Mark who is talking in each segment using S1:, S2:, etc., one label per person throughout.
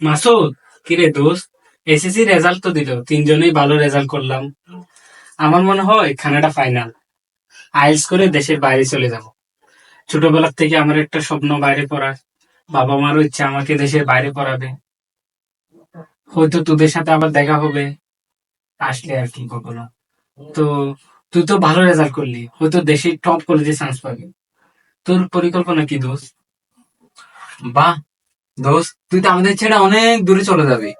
S1: মাসুদ, কিরে দোস্ত? SSC result তো দিল, তিনজনেই ভালো রেজাল্ট করলাম। আমার মনে হয় খানাটা ফাইনাল আইলস করে দেশের বাইরে চলে যাব। ছোটবেলার থেকে আমার একটা স্বপ্ন বাইরে পড়ার। বাবা মারও ইচ্ছা আমাকে দেশের বাইরে পড়াবে। হয়তো তোদের সাথে আবার দেখা হবে। আসলে আর কি কখনো তো, তুই তো ভালো রেজাল্ট করলি। হয়তো দেশের টপ কলেজে চান্স পাবি। তোর পরিকল্পনা কি দোস্ত?
S2: বাহ দোস্ত, তুই তো আমাদের ছেড়ে অনেক দূরে চলে যাবি।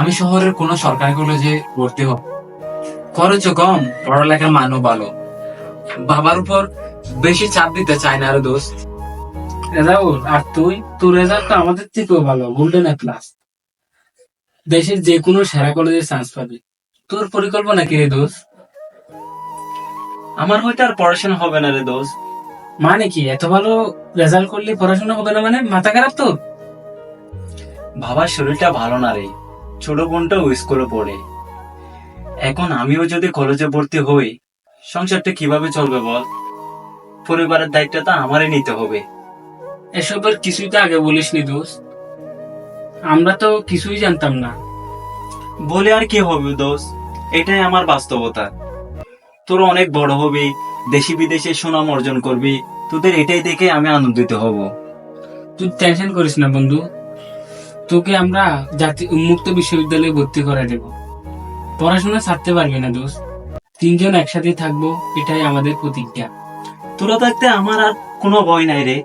S2: আমি শহরের কোন সরকারি কলেজে ভর্তি হব খরচও কম, পড়ালেখার মানও ভালো। বাবার উপর বেশি চাপ দিতে চাই না দোস্ত।
S1: রেজাউল আর তুই? তোর রেজাল্ট তো আমাদের থেকেও ভালো গোল্ডেন প্লাস দেশের যে কোনো সেরা কলেজে চান্স পাবি। তোর পরিকল্পনা কি রে দোস্ত?
S3: আমার হয়তো আর পড়াশোনা হবে না রে দোস্ত।
S1: মানে কি এত ভালো রেজাল্ট করলে পড়াশোনা হবে না মানে? মাথা খারাপ তোর
S3: বাবার শরীরটা ভালো না রে। ছোট বোনটাও স্কুলে পড়ে। এখন আমিও যদি কলেজে ভর্তি হই সংসারটা কীভাবে চলবে বল? পরিবারের দায়িত্বটা আমারই নিতে হবে।
S1: এসবের কিছুই তো আগে বলিসনি দোষ আমরা তো কিছুই জানতাম না।
S3: বলে আর কি হবে দোষ এটাই আমার বাস্তবতা। তোর অনেক বড় হবি দেশি বিদেশে সুনাম অর্জন করবি তোদের এটাই দেখে আমি আনন্দিত হব।
S1: তুই টেনশন করিস না বন্ধু। তোকে আমরা জাতি উন্মুক্ত বিশ্ববিদ্যালয়ে ভর্তি করে দেব। পড়াশোনা ছাড়তে পারবি না দোস্ত। তিনজন একসাথে থাকব এটাই আমাদের প্রতিজ্ঞা।
S3: তোরা থাকতে আমার আর কোনো ভয় নাই রে।